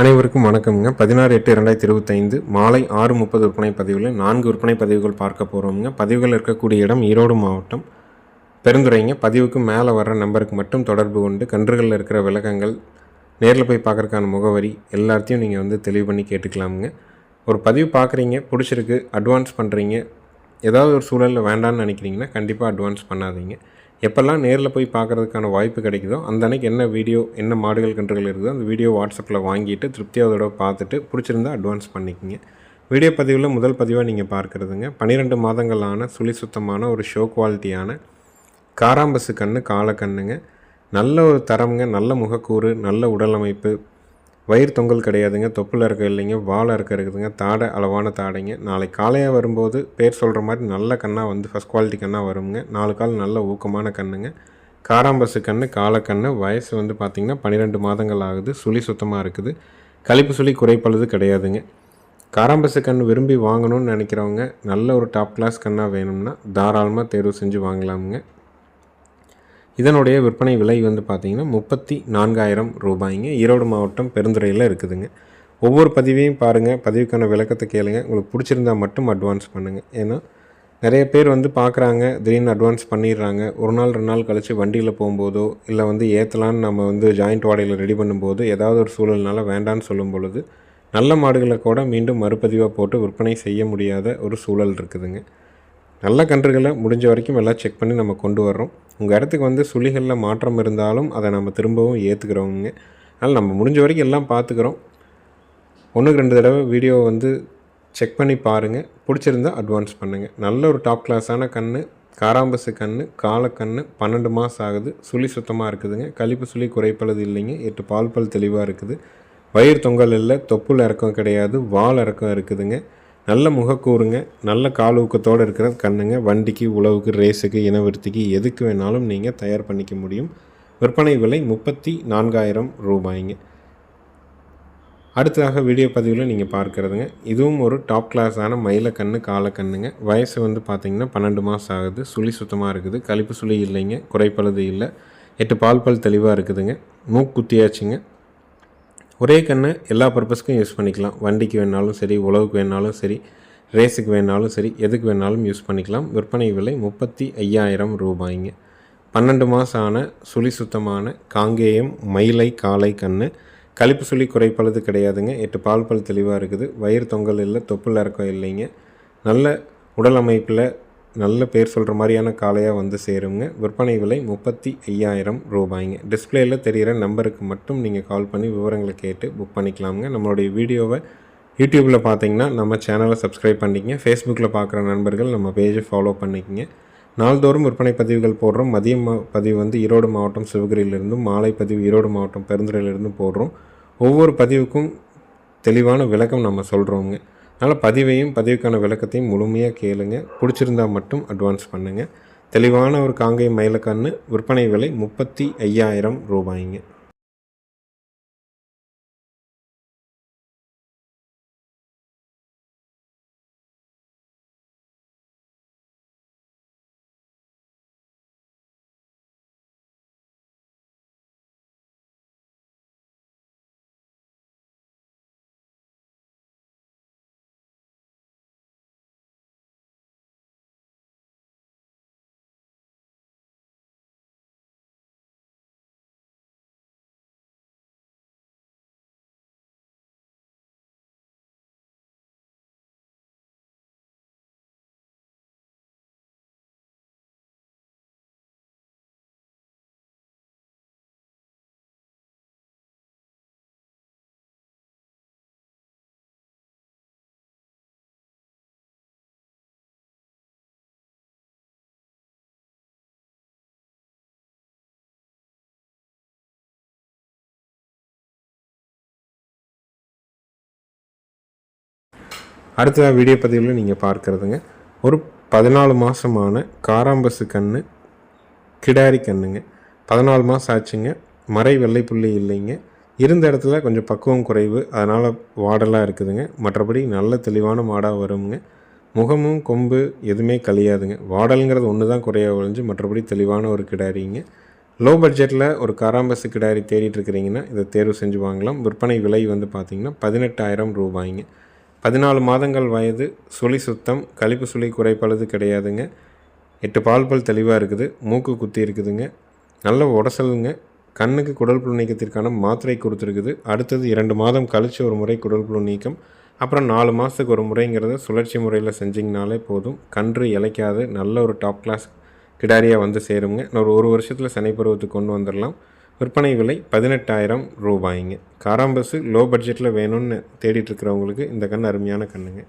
அனைவருக்கும் வணக்கம்ங்க. பதினாறு எட்டு ரெண்டாயிரத்தி இருபத்தைந்து மாலை ஆறு முப்பது விற்பனை பதிவில் நான்கு விற்பனை பதிவுகள் பார்க்க போகிறோம்ங்க பதிவுகள் இருக்கக்கூடிய இடம் ஈரோடு மாவட்டம். பெருந்துரைங்க பதிவுக்கு மேலே வர்ற நம்பருக்கு மட்டும் தொடர்பு கொண்டு கன்றுகளில் இருக்கிற விளக்கங்கள் நேரில் போய் பார்க்குறக்கான முகவரி எல்லாத்தையும் நீங்கள் வந்து தெளிவு பண்ணி கேட்டுக்கலாமுங்க. ஒரு பதிவு பார்க்குறீங்க பிடிச்சிருக்கு அட்வான்ஸ் பண்ணுறீங்க ஏதாவது ஒரு சூழலில் வேண்டான்னு நினைக்கிறீங்கன்னா கண்டிப்பாக அட்வான்ஸ் பண்ணாதீங்க. எப்போல்லாம் நேரில் போய் பார்க்குறதுக்கான வாய்ப்பு கிடைக்குதோ அந்த அன்னைக்கு என்ன வீடியோ என்ன மாடுகள் கன்றுகள் இருக்குதோ அந்த வீடியோ வாட்ஸ்அப்பில் வாங்கிட்டு திருப்தியாக அதோட பார்த்துட்டு பிடிச்சிருந்தா அட்வான்ஸ் பண்ணிக்கோங்க. வீடியோ பதிவில் முதல் பதிவாக நீங்கள் பார்க்குறதுங்க. பன்னிரெண்டு மாதங்களான சுழி சுத்தமான ஒரு ஷோ குவாலிட்டியான காராம்பசு கன்று காலக்கண்ணுங்க நல்ல ஒரு தரம்ங்க நல்ல முகக்கூறு நல்ல உடல் அமைப்பு வயிறு தொங்கல் கிடையாதுங்க தொப்பில் இருக்க இல்லைங்க வாழை இருக்க இருக்குதுங்க தாடை அளவான தாடைங்க. நாளைக்கு காலையாக வரும்போது பேர் சொல்கிற மாதிரி நல்ல கண்ணாக வந்து ஃபஸ்ட் குவாலிட்டி கண்ணாக வருங்க. நாலு கால் நல்ல ஊக்கமான கண்ணுங்க. காராம்பசு கண்ணு காலக்கண்ணு வயசு வந்து பார்த்திங்கன்னா பன்னிரெண்டு மாதங்கள் ஆகுது சுழி சுத்தமாக இருக்குது. கழிப்பு சுழி குறைப்பழுது கிடையாதுங்க. காராம்பசு கண் விரும்பி வாங்கணும்னு நினைக்கிறவங்க நல்ல ஒரு டாப் கிளாஸ் கண்ணாக வேணும்னா தாராளமாக தேர்வு செஞ்சு வாங்கலாமுங்க. இதனுடைய விற்பனை விலை வந்து பார்த்திங்கன்னா முப்பத்தி நான்காயிரம் ரூபாய்ங்க. ஈரோடு மாவட்டம் பெருந்துறையில் இருக்குதுங்க. ஒவ்வொரு பதிவையும் பாருங்கள் பதிவுக்கான விளக்கத்தை கேளுங்க. உங்களுக்கு பிடிச்சிருந்தா மட்டும் அட்வான்ஸ் பண்ணுங்கள் ஏன்னா நிறைய பேர் வந்து பார்க்குறாங்க திடீர்னு அட்வான்ஸ் பண்ணிடுறாங்க. ஒரு நாள் ரெண்டு நாள் கழித்து வண்டியில் போகும்போதோ இல்லை வந்து ஏற்றலான்னு நம்ம வந்து ஜாயிண்ட் வாடகையில் ரெடி பண்ணும்போது ஏதாவது ஒரு சூழல்னால வேண்டான்னு சொல்லும் பொழுது நல்ல மாடுகளை கூட மீண்டும் மறுபதிவாக போட்டு விற்பனை செய்ய முடியாத ஒரு சூழல் இருக்குதுங்க. நல்ல கன்றுகளை முடிஞ்ச வரைக்கும் எல்லாம் செக் பண்ணி நம்ம கொண்டு வர்றோம். உங்கள் இடத்துக்கு வந்து சுழிகளில் மாற்றம் இருந்தாலும் அதை நம்ம திரும்பவும் ஏற்றுக்கிறோங்க அதனால் நம்ம முடிஞ்ச வரைக்கும் எல்லாம் பார்த்துக்குறோம் ஒன்றுக்கு ரெண்டு தடவை வீடியோவை வந்து செக் பண்ணி பாருங்கள் பிடிச்சிருந்தா அட்வான்ஸ் பண்ணுங்கள் நல்ல ஒரு டாப் கிளாஸான கன்று காராம்பசு கன்று காலக்கன்று பன்னெண்டு மாதம் ஆகுது. சுழி சுத்தமாக இருக்குதுங்க. கழிப்பு சுழி குறைப்பளது இல்லைங்க. எட்டு பால் பல் தெளிவாக இருக்குது. வயிறு தொங்கல் இல்லை. தொப்புள் இறக்கம் கிடையாது. வால் இறக்கம் இருக்குதுங்க. நல்ல முகக்கூறுங்க நல்ல கால் ஊக்கத்தோடு இருக்கிற கண்ணுங்க வண்டிக்கு உழவுக்கு ரேஸுக்கு இனவிருத்திக்கு எதுக்கு வேணாலும் நீங்கள் தயார் பண்ணிக்க முடியும். விற்பனை விலை முப்பத்தி நான்காயிரம் ரூபாய்ங்க. அடுத்ததாக வீடியோ பதிவில் நீங்கள் பார்க்குறதுங்க. இதுவும் ஒரு டாப் கிளாஸான மயிலக்கண்ணு காலக்கண்ணுங்க வயசு வந்து பார்த்திங்கன்னா பன்னெண்டு மாதம் ஆகுது. சுழி சுத்தமாக இருக்குது. கழிப்பு சுழி இல்லைங்க. குறைப்பழுது இல்லை. எட்டு பால் பல் தெளிவாக இருக்குதுங்க. மூக்குத்தியாச்சுங்க ஒரே கண்ணை எல்லா பர்பஸ்க்கும் யூஸ் பண்ணிக்கலாம். வண்டிக்கு வேணாலும் சரி உழவுக்கு வேணாலும் சரி ரேஸுக்கு வேணாலும் சரி எதுக்கு வேணாலும் யூஸ் பண்ணிக்கலாம். விற்பனை விலை முப்பத்தி ஐயாயிரம் ரூபாய்ங்க. பன்னெண்டு மாதம் ஆன சுழி சுத்தமான காங்கேயம் மயிலை காலை கன்று கழிப்பு சுழி குறைப்பளது கிடையாதுங்க. எட்டு பால் பல் தெளிவாக இருக்குது. வயிறு தொங்கல் இல்லை தொப்புள் இறக்கம் இல்லைங்க. நல்ல உடல் அமைப்பில் நல்ல பேர் சொல்கிற மாதிரியான காளையாக வந்து சேருங்க. விற்பனை விலை முப்பத்தி ஐயாயிரம் ரூபாய்ங்க. டிஸ்பிளேயில் தெரிகிற நம்பருக்கு மட்டும் நீங்கள் கால் பண்ணி விவரங்களை கேட்டு புக் பண்ணிக்கலாமுங்க. நம்மளுடைய வீடியோவை யூடியூப்பில் பார்த்தீங்கன்னா நம்ம சேனலை சப்ஸ்கிரைப் பண்ணிக்கங்க. ஃபேஸ்புக்கில் பார்க்குற நண்பர்கள் நம்ம பேஜை ஃபாலோ பண்ணிக்கங்க. நாள்தோறும் விற்பனை பதிவுகள் போடுறோம். மதியம் பதிவு வந்து ஈரோடு மாவட்டம் சிவகிரியிலிருந்தும் மாலை பதிவு ஈரோடு மாவட்டம் பெருந்துறையிலிருந்தும் போடுறோம். ஒவ்வொரு பதிவுக்கும் தெளிவான விளக்கம் நம்ம சொல்கிறோங்க அதனால் பதிவையும் பதிவுக்கான விளக்கத்தையும் முழுமையாக கேளுங்க. பிடிச்சிருந்தா மட்டும் அட்வான்ஸ் பண்ணுங்கள் தெளிவான ஒரு காங்கை மயிலக்கன்று விற்பனை விலை முப்பத்தி ஐயாயிரம் ரூபாய்ங்க. அடுத்த வீடியோ பதிவில் நீங்கள் பார்க்குறதுங்க. ஒரு பதினாலு மாதமான காராம்பசு கன்று கிடாரி கண்ணுங்க. பதினாலு மாதம் ஆச்சுங்க. மறை வெள்ளை புள்ளி இல்லைங்க. இருந்த இடத்துல கொஞ்சம் பக்குவம் குறைவு. அதனால் வாடலாக இருக்குதுங்க. மற்றபடி நல்ல தெளிவான மாடாக வருங்க. முகமும் கொம்பு எதுவுமே கழியாதுங்க. வாடலுங்கிறது ஒன்று தான் குறையாக ஒழிஞ்சு மற்றபடி தெளிவான ஒரு கிடாரிங்க. லோ பட்ஜெட்டில் ஒரு காராம்பசு கிடாரி தேடிட்டு இருக்கிறீங்கன்னா இதை தேர்வு செஞ்சு வாங்கலாம். விற்பனை விலை வந்து பார்த்திங்கன்னா பதினெட்டாயிரம் ரூபாய்ங்க. பதினாலு மாதங்கள் வயது சுழி சுத்தம் கழிப்பு சுழி குறைப்பளது கிடையாதுங்க. எட்டு பால் பல் தெளிவாக இருக்குது மூக்கு குத்தி இருக்குதுங்க. நல்ல உடசலுங்க. கண்ணுக்கு குடல் புழு நீக்கத்திற்கான மாத்திரை கொடுத்துருக்குது. அடுத்தது இரண்டு மாதம் கழித்து ஒரு முறை குடல் புழு நீக்கம். அப்புறம் நாலு மாதத்துக்கு ஒரு முறைங்கிறத சுழற்சி முறையில் செஞ்சிங்கனாலே போதும். கன்று இழைக்காது நல்ல ஒரு டாப் கிளாஸ் கிடாரியாக வந்து சேருங்க. ஒரு ஒரு வருஷத்தில் சனை பருவத்துக்கு கொண்டு வந்துடலாம் விற்பனை விலை பதினெட்டாயிரம் ரூபாய்ங்க. காராம்பஸு லோ பட்ஜெட்டில் வேணும்னு தேடிட்டு இருக்கிறவங்களுக்கு இந்த கண் அருமையான கண்ணுங்க.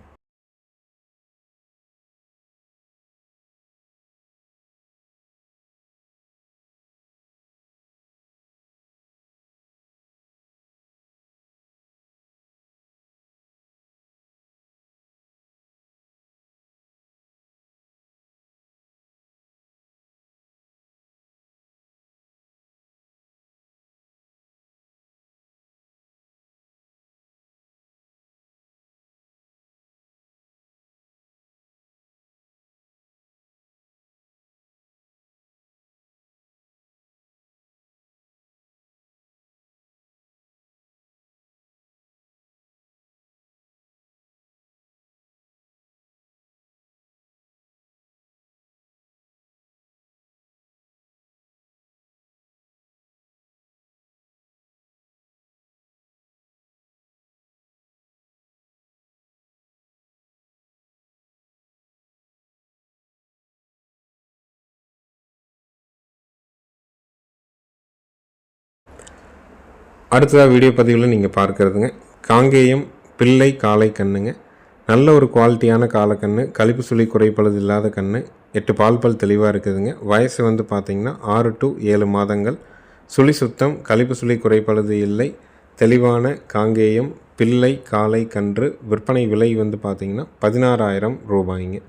அடுத்ததாக வீடியோ பதிவில் நீங்கள் பார்க்குறதுங்க. காங்கேயம் பிள்ளை காளை கண்ணுங்க. நல்ல ஒரு குவாலிட்டியான காலக்கண்ணு கழிப்பு சுழி குறைப்பழுது இல்லாத கண்ணு எட்டு பால் பல் தெளிவாக இருக்குதுங்க. வயசு வந்து பார்த்திங்கன்னா ஆறு டு ஏழு மாதங்கள். சுழி சுத்தம் கழிப்பு சுழி குறைப்பழுது இல்லை. தெளிவான காங்கேயம் பிள்ளை காளை கன்று விற்பனை விலை வந்து பார்த்திங்கன்னா பதினாறாயிரம் ரூபாய்ங்க.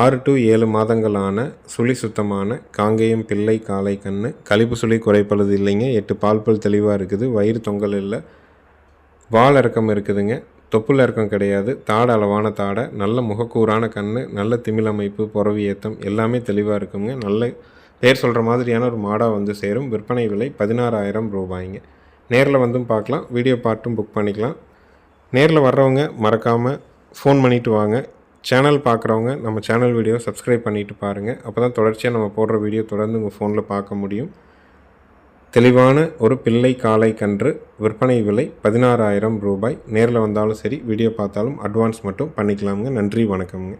ஆறு டு ஏழு மாதங்களான சுழி சுத்தமான காங்கேயம் பிள்ளை காலை கன்று கழிப்பு சுழி குறைப்பளது இல்லைங்க. எட்டு பால் பல் தெளிவாக இருக்குது. வயிறு தொங்கல் இல்லை. வால் இறக்கம் இருக்குதுங்க. தொப்புள் இறக்கம் கிடையாது. தாடை அளவான தாடை நல்ல முகக்கூறான கண் நல்ல திமிழமைப்பு புறவி ஏத்தம் எல்லாமே தெளிவாக இருக்குங்க. நல்ல பேர் சொல்கிற மாதிரியான ஒரு மாடாக வந்து சேரும். விற்பனை விலை பதினாறாயிரம் ரூபாய்ங்க. நேரில் வந்தும் பார்க்கலாம் வீடியோ பார்ட்டும் புக் பண்ணிக்கலாம். நேரில் வர்றவங்க மறக்காமல் ஃபோன் பண்ணிவிட்டு வாங்க. சேனல் பார்க்குறவங்க நம்ம சேனல் வீடியோ சப்ஸ்கிரைப் பண்ணிவிட்டு பாருங்கள் அப்போ தான் தொடர்ச்சியாக நம்ம போடுற வீடியோ தொடர்ந்து உங்கள் ஃபோனில் பார்க்க முடியும். தெளிவான ஒரு பிள்ளை காளை கன்று விற்பனை விலை பதினாறாயிரம் ரூபாய். நேரில் வந்தாலும் சரி வீடியோ பார்த்தாலும் அட்வான்ஸ் மட்டும் பண்ணிக்கலாமுங்க. நன்றி வணக்கம்ங்க.